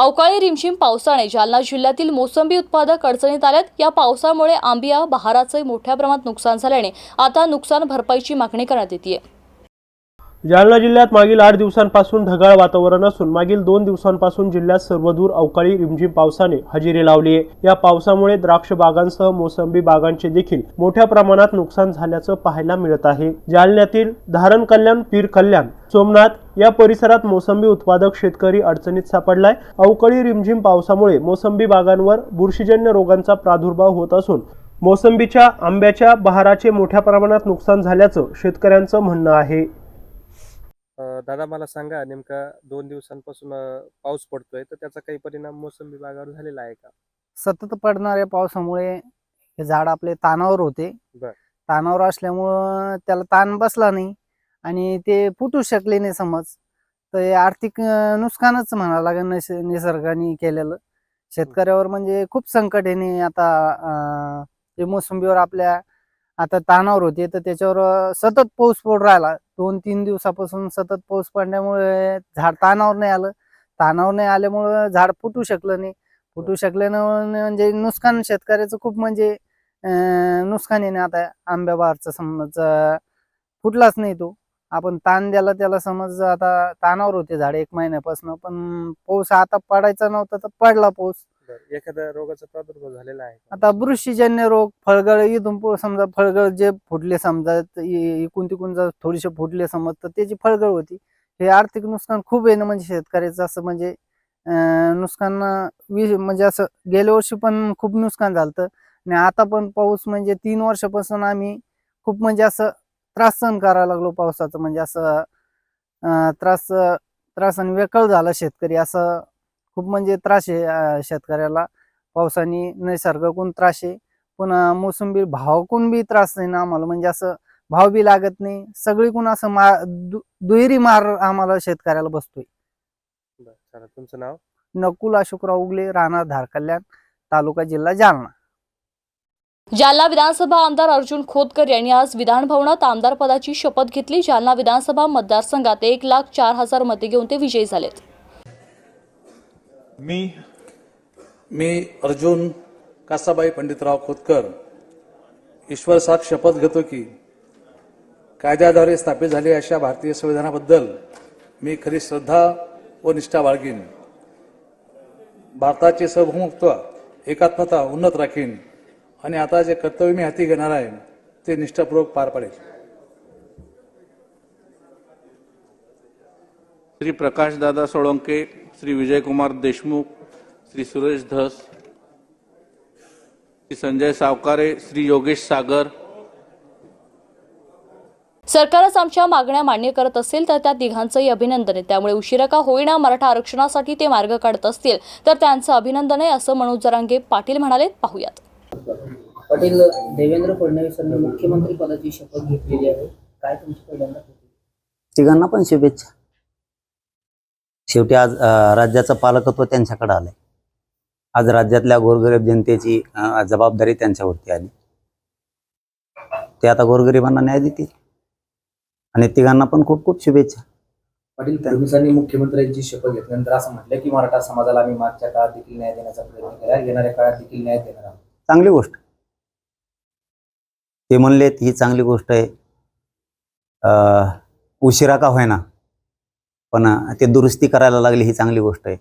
अवकाळी रिमझिम पावसाने जालना जिल्ह्यातील मोसंबी उत्पादक अडचणीत आल्यात. या पावसामुळे आंबिया बहाराचे मोठ्या प्रमाणात नुकसान झाल्याने आता नुकसान भरपाईची मागणी करण्यात येते जालना जिल्ह्यात मागील आठ दिवसांपासून ढगाळ वातावरण असून मागील दोन दिवसांपासून जिल्ह्यात सर्वदूर अवकाळी रिमझिम पावसाने हजेरी लावली आहे या पावसामुळे द्राक्ष बागांसह मोसंबी बागांचे देखील मोठ्या प्रमाणात नुकसान झाल्याचं पाहायला मिळत आहे. जालन्यातील धारण कल्याण पीर कल्याण सोमनाथ या परिसरात मोसंबी उत्पादक शेतकरी अडचणीत सापडलाय. अवकाळी रिमझिम पावसामुळे मोसंबी बागांवर बुरशीजन्य रोगांचा प्रादुर्भाव होत असून मोसंबीच्या आंब्याच्या बहाराचे मोठ्या प्रमाणात नुकसान झाल्याचं शेतकऱ्यांचं म्हणणं आहे. दादा मला सांगा नेमका दोन दिवसांपासून अ, पाऊस पडतोय तर त्याचा काही परिणाम मोसंबी बागावर झालेला आहे का? सतत पडणाऱ्या पावसामुळे हे झाड आपले तानावर होते. बर. तानावर असल्यामुळं त्याला ताण बसला नाही आणि ते फुटू शकले नाही समज. तर हे आर्थिक अं, नुकसानच म्हणावं लागेल निस निसर्गाने केलेलं. शेतकऱ्यावर म्हणजे खूप संकट आहे नि आता अं, ते मोसंबीवर आपल्या आता तानावर होते तर त्याच्यावर सतत पाऊस पडू राहिला. दोन तीन दिवसापासून सतत पाऊस पडल्यामुळे झाड तानावर नाही आलं. तानावर नाही आल्यामुळं झाड फुटू शकलं नाही. फुटू शकल्यानं म्हणजे नुकसान शेतकऱ्याचं खूप म्हणजे नुकसान आहे आता आंब्या बहारचं समज फुटलाच नाही तो. आपण ताण द्याला त्याला समज आता तानावर होते झाड एक महिन्यापासून पण पाऊस आता पडायचा नव्हता तर पडला पाऊस. एखाद्या रोगाचा प्रादुर्भाव झालेला आहे का? आता बुरशीजन्य रोग फळगळ इथून पुढं समजा फळगळ जे फुटले समजा त इ- इकून तिकून जर थोडेसे फुटले समज तर त्याची फळगळ होती. हे आर्थिक नुकसान खूप आहे ना म्हणजे शेतकऱ्याचं असं म्हणजे अं, नुकसान वी म्हणजे असं गेल्या वर्षी पण खूप नुकसान झालं आणि आता पण पाऊस म्हणजे तीन वर्षापासून आम्ही खूप म्हणजे असं त्रास सहन करायला लागलो पावसाचं. म्हणजे असं अं, त्रास आणि वेकळ झाला शेतकरी असं खूप म्हणजे त्रास आहे शेतकऱ्याला. पावसाने निसर्गाकडून त्रास आहे. पुन्हा मोसंबी भावाकडून बी त्रास आहे ना आम्हाला. म्हणजे असं भाव बी लागत नाही. सगळीकडून असं मा दु- दुहेरी मार आम्हाला शेतकऱ्याला बसतोय. तुमचं नाव? नकुल अशोकराव उगले राहणार धारकल्याण तालुका जिल्हा जालना. जालना विधानसभा आमदार अर्जुन खोतकर यांनी आज विधान भवनात आमदार पदाची शपथ घेतली. जालना विधानसभा मतदारसंघात एक लाख चार हजार मते घेऊन ते विजयी झालेत. मी मी अर्जुन कासाबाई पंडितराव खोतकर. ईश्वर साथ शपथ घेतो की कायद्याद्वारे स्थापित झालेल्या अशा भारतीय संविधानाबद्दल मी खरी श्रद्धा व निष्ठा बाळगीन. भारताचे सार्वभौमत्व एकात्मता उन्नत राखीन आणि आता जे कर्तव्य मी हाती घेणार आहे ते निष्ठापूर्वक पार पाडेल. श्री प्रकाशदादा सोळंके श्री विजयकुमार देशमुख श्री सुरेश धस श्री संजय सावकारे श्री योगेश सागर. सरकारच आमच्या मागण्या मान्य करत असेल तर त्या तिघांचंही अभिनंदन आहे. त्यामुळे उशिरा का होईना मराठा आरक्षणासाठी ते मार्ग काढत असतील तर त्यांचं अभिनंदन आहे असं मनोज जरांगे पाटील म्हणाले. पाहूयात. पाटील देवेंद्र फडणवीसांनी मुख्यमंत्री पदाची शपथ घेतलेली आहे. काय तुमची पहिल्यांदा तिघांना पण शुभेच्छा. शेवटी आज राज्याचं पालकत्व त्यांच्याकडे आलंय. आज राज्यातल्या गोरगरीब जनतेची जबाबदारी त्यांच्यावरती आली. ते आता गोरगरिबांना न्याय देतील. आणि तिघांना पण खूप खूप शुभेच्छा. पाटील फडणवीसांनी मुख्यमंत्र्यांची शपथ घेतल्यानंतर असं म्हटलं की मराठा समाजाला आम्ही मागच्या काळात देखील न्याय देण्याचा प्रयत्न केला. येणाऱ्या काळात देखील न्याय देणार आहोत. चांगली गोष्ट. ते म्हणलेत ही चांगली गोष्ट आहे. उशिरा का होईना. पण ते दुरुस्ती करायला लागली ही चांगली गोष्ट आहे.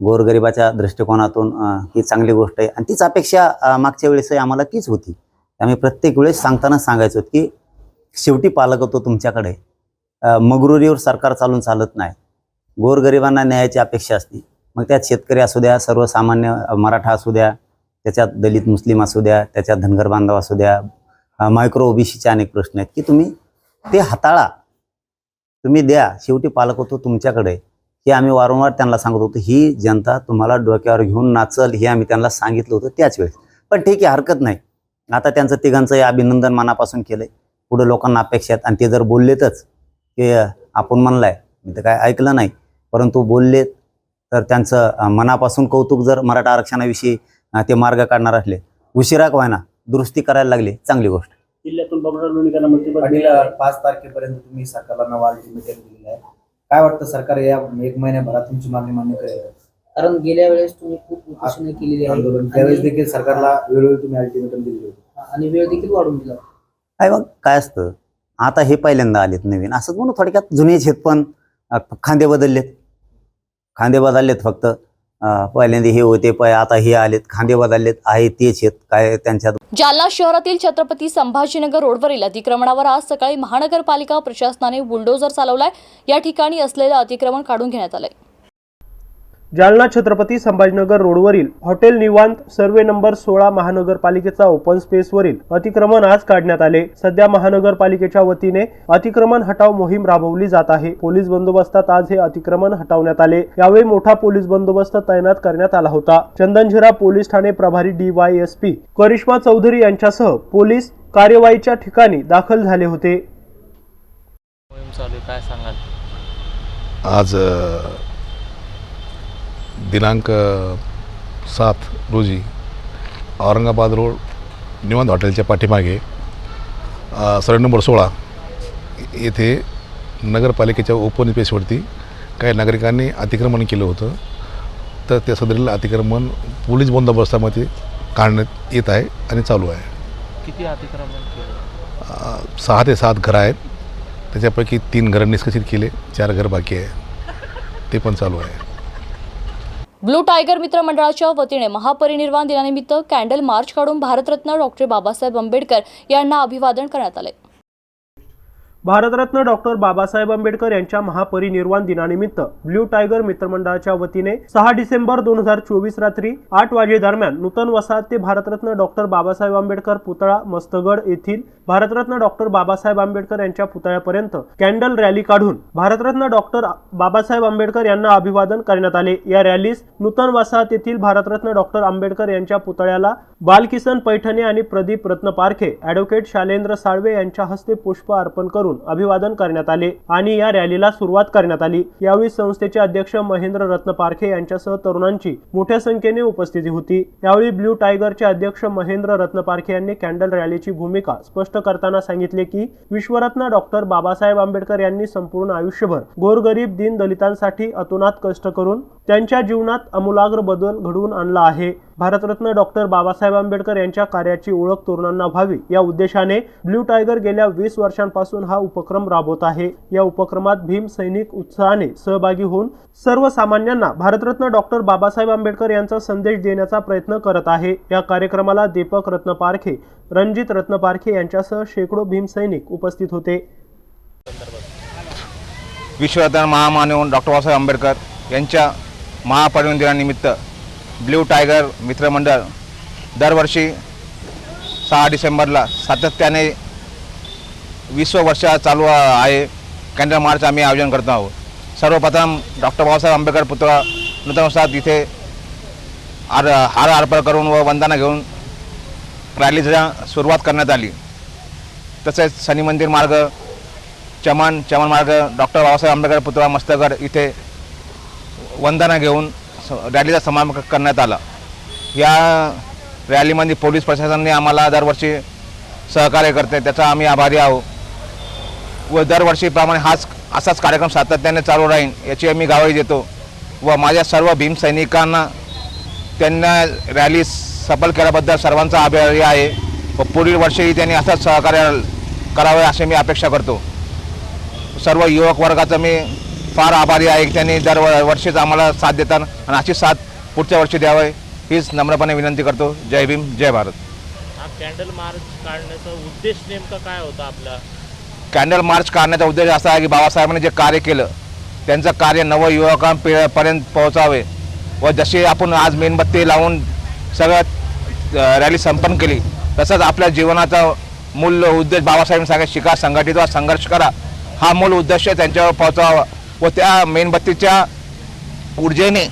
गोरगरिबाच्या दृष्टिकोनातून ही चांगली गोष्ट आहे. आणि तीच अपेक्षा मागच्या वेळेसही आम्हाला तीच होती. आम्ही प्रत्येक वेळेस सांगताना सांगायचो की शेवटी पालकत्व तुमच्याकडे मगरुरीवर सरकार चालून चालत नाही. गोरगरिबांना न्यायाची अपेक्षा असते. मग त्यात शेतकरी असू द्या सर्वसामान्य मराठा असू द्या त्याच्यात दलित मुस्लिम असू द्या त्याच्यात धनगर बांधव असू द्या मायक्रो ओबीसीचे अनेक प्रश्न आहेत की तुम्ही ते हाताळा. तुम्ही द्या शेवटी पालक होतो तुमच्याकडे. हे आम्ही वारंवार त्यांना सांगत होतो ही जनता तुम्हाला डोक्यावर घेऊन नाचल हे आम्ही त्यांना सांगितलं होतं त्याच वेळेस. पण ठीक आहे हरकत नाही. आता त्यांचं तिघांचं हे अभिनंदन मनापासून केलंय. पुढे लोकांना अपेक्षा आहेत. आणि ते जर बोललेतच की आपण म्हणलाय. मी तर काय ऐकलं नाही. परंतु बोललेत तर त्यांचं मनापासून कौतुक जर मराठा आरक्षणाविषयी ते मार्ग काढणार असले. उशिरा व्हायना दुरुस्ती करायला लागली. चांगली गोष्ट. जिल्ह्यातून बाबूराव लोणीकरांना मंत्रिपद पाटील पाच तारखेपर्यंत तुम्ही सरकारला नवा अल्टिमेटम दिलेलं आहे. काय वाटतं सरकार या एक महिन्याभरात तुमची मागणी मान्य करेल? कारण गेल्या वेळेस तुम्ही खूप उपोषण केलेली आहे. आंदोलन. त्यावेळेस आणि- देखील सरकारला वेळोवेळी तुम्ही अल्टिमेटम दिलेली होती. आणि वेळ देखील वाढून दिला काय मग काय असतं? आता हे पहिल्यांदा आलेत नवीन. असंच म्हणून थोडक्यात जुनेच आहेत पण अ, खांदे बदललेत. खांदे बदललेत फक्त. पहिल्यांदा हे होते पय आता हे आलेत खांदे बदललेत आहे तेच आहेत काय त्यांच्यात. जालना शहरातील छत्रपती संभाजीनगर रोडवरील अतिक्रमणावर आज सकाळी महानगरपालिका प्रशासनाने बुलडोजर चालवलाय. या ठिकाणी असलेलं अतिक्रमण काढून घेण्यात आलंय. जालना छत्रपती संभाजीनगर रोडवरील हॉटेल निवांत सर्वे नंबर सोळा महानगरपालिकेचा ओपन स्पेसवरील अतिक्रमण आज काढण्यात आले. सध्या महानगरपालिकेच्या वतीने अतिक्रमण हटाव मोहीम राबवली जात आहे. पोलीस बंदोबस्तात आज हे अतिक्रमण हटवण्यात आले. यावेळी मोठा पोलीस बंदोबस्त तैनात करण्यात आला होता. चंदनझिरा पोलीस ठाणे प्रभारी डीवायएसपी करिश्मा चौधरी यांच्यासह पोलीस कार्यवाहीच्या ठिकाणी दाखल झाले होते. आज दिनांक सात रोजी औरंगाबाद रोड निवांत हॉटेलच्या पाठीमागे अ, सर्व नंबर सोळा येथे नगरपालिकेच्या ओपन स्पेसवरती काही नागरिकांनी अतिक्रमण केलं होतं. तर त्या सदरील अतिक्रमण पोलीस बंदोबस्तामध्ये काढण्यात येत आहे आणि चालू आहे. किती अतिक्रमण सहा ते सात घरं आहेत. त्याच्यापैकी तीन घरं निष्कासित केले चार घर बाकी आहे ते पण चालू आहे. ब्लू टायगर मित्र मंडळाच्या वतीने महापरिनिर्वाण दिनानिमित्त कॅन्डल मार्च काढून भारतरत्न डॉक्टर बाबासाहेब आंबेडकर यांना अभिवादन करण्यात आले. भारतरत्न डॉक्टर बाबासाहेब आंबेडकर यांच्या महापरिनिर्वाण दिनानिमित्त ब्ल्यू टायगर मित्रमंडळाच्या वतीने सहा डिसेंबर दोन हजार चोवीस रात्री आठ वाजेदरम्यान नूतन वसाहत ते भारतरत्न डॉक्टर बाबासाहेब आंबेडकर पुतळा मस्तगड येथील भारतरत्न डॉक्टर बाबासाहेब आंबेडकर यांच्या पुतळ्यापर्यंत कॅन्डल रॅली काढून भारतरत्न डॉक्टर बाबासाहेब आंबेडकर यांना अभिवादन करण्यात आले. या रॅलीस नूतन वसाहत येथील भारतरत्न डॉक्टर आंबेडकर यांच्या पुतळ्याला बालकिसन पैठणे आणि प्रदीप रत्न पारखे ॲडव्होकेट शालेंद्र साळवे यांच्या हस्ते पुष्प अर्पण करून अभिवादन करण्यात आले आणि या रॅलीला सुरुवात करण्यात आली. यावेळी संस्थेचे अध्यक्ष महेंद्र रत्न पारखे यांच्यासह तरुणांची मोठ्या संख्येने उपस्थिती होती. यावेळी ब्ल्यू टायगरचे अध्यक्ष महेंद्र रत्न पारखे यांनी कॅन्डल रॅलीची भूमिका स्पष्ट करताना सांगितले की विश्वरत्न डॉक्टर बाबासाहेब आंबेडकर यांनी संपूर्ण आयुष्यभर गोरगरीब दीन दलितांसाठी अतोनात कष्ट करून त्यांच्या जीवनात अमूलाग्र बदल घडवून आणला आहे. भारतरत्न डॉक्टर बाबासाहेब आंबेडकर यांच्या कार्याची ओळख तरुणांना व्हावी या उद्देशाने ब्ल्यू टायगर गेल्या वीस वर्षांपासून हा उपक्रम राबवत आहे. या उपक्रमात भीम सैनिक उत्साहाने सहभागी होऊन सर्वसामान्यांना भारतरत्न डॉक्टर बाबासाहेब आंबेडकर यांचा संदेश देण्याचा प्रयत्न करत आहे. या कार्यक्रमाला दीपक रत्न पारखे रणजित रत्न पारखे यांच्यासह शेकडो भीम सैनिक उपस्थित होते. विश्वरत्न महामानव डॉक्टर बाबासाहेब आंबेडकर यांच्या महापरिनिर्वाण दिनानिमित्त ब्ल्यू टायगर मित्रमंडळ दरवर्षी सहा डिसेंबरला सातत्याने विश्व वर्ष चालू आहे. कॅन्डल मार्च आम्ही आयोजन करतो आहोत. सर्वप्रथम डॉक्टर बाबासाहेब आंबेडकर पुतळा नूतन इथे आर हार अर्पण करून व वंदना घेऊन रॅलीचा सुरुवात करण्यात आली. तसेच शनी मंदिर मार्ग चमन चमन मार्ग डॉक्टर बाबासाहेब आंबेडकर पुतळा मस्तगड इथे वंदना घेऊन रॅलीचा समारंभ करण्यात आला. या रॅलीमध्ये पोलीस प्रशासनाने आम्हाला दरवर्षी सहकार्य करते त्याचा आम्ही आभारी आहोत. व दरवर्षीप्रमाणे हाच असाच कार्यक्रम सातत्याने चालू राहील याची आम्ही ग्वाही देतो. व माझ्या सर्व भीम सैनिकांना त्यांना रॅली सफल केल्याबद्दल सर्वांचा आभारी आहे. व पुढील वर्षीही त्यांनी असंच सहकार्य करावे असे मी अपेक्षा करतो. सर्व युवक वर्गाचं मी फार आभारी आहे त्यांनी दर वर्षीच आम्हाला साथ देतात आणि अशी साथ पुढच्या वर्षी द्यावे हीच नम्रपणे विनंती करतो. जय भीम जय भारत. हा कॅन्डल मार्च काढण्याचा उद्देश नेमका काय होता आपला? कॅन्डल मार्च काढण्याचा उद्देश असा आहे की बाबासाहेबांनी जे कार्य केलं त्यांचं कार्य नवयुवकांपर्यंत पोहोचावे व जसे आपण आज मेणबत्ती लावून सगळं रॅली संपन्न केली तसंच आपल्या जीवनाचा मूल उद्देश बाबासाहेबांनी सांगा शिका संघटित वा संघर्ष करा हा मूल उद्देश त्यांच्यावर पोहोचावा. व त्या मेणबत्तीच्या ऊर्जेने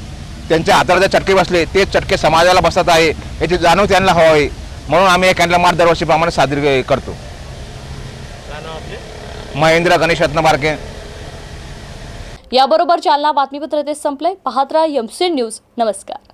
त्यांच्या हाताला जे चटके बसले ते चटके समाजाला बसत आहे. याची जाणीव त्यांना हवी म्हणून आम्ही कॅन्डल मार्च दरवर्षीप्रमाणे साजरी करतो. महेंद्र गणेश रत्नबारके याबरोबर जालना बातमीपत्र ते संपले पाहत राहा एमसी न्यूज नमस्कार.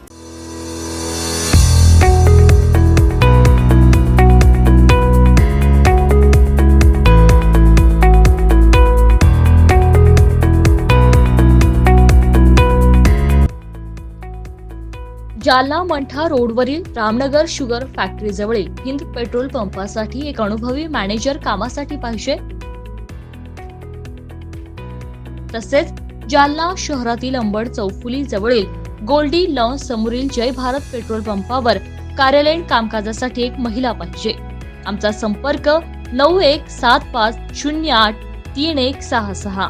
जालना मंठा रोडवरील रामनगर शुगर फॅक्टरीजवळील हिंद पेट्रोल पंपासाठी एक अनुभवी मॅनेजर कामासाठी पाहिजे. तसेच जालना शहरातील अंबड चौफुली जवळील गोल्डी लॉन्स समोरील जय भारत पेट्रोल पंपावर कार्यालयीन कामकाजासाठी एक महिला पाहिजे. आमचा संपर्क नऊ एक सात पाच शून्य आठ तीन एक सहा सहा.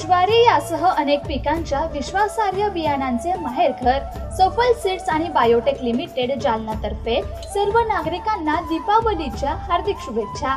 ज्वारी यासह अनेक पिकांच्या विश्वासार्ह बियाणांचे माहेरघर सफल सीड्स आणि बायोटेक लिमिटेड जालनातर्फे सर्व नागरिकांना दीपावलीच्या हार्दिक शुभेच्छा.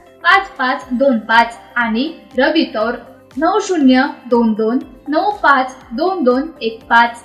पाच पाच दोन पाच आणि रवी तौर नऊ शून्य दोन दोन नऊ पाच दोन दोन एक पाच.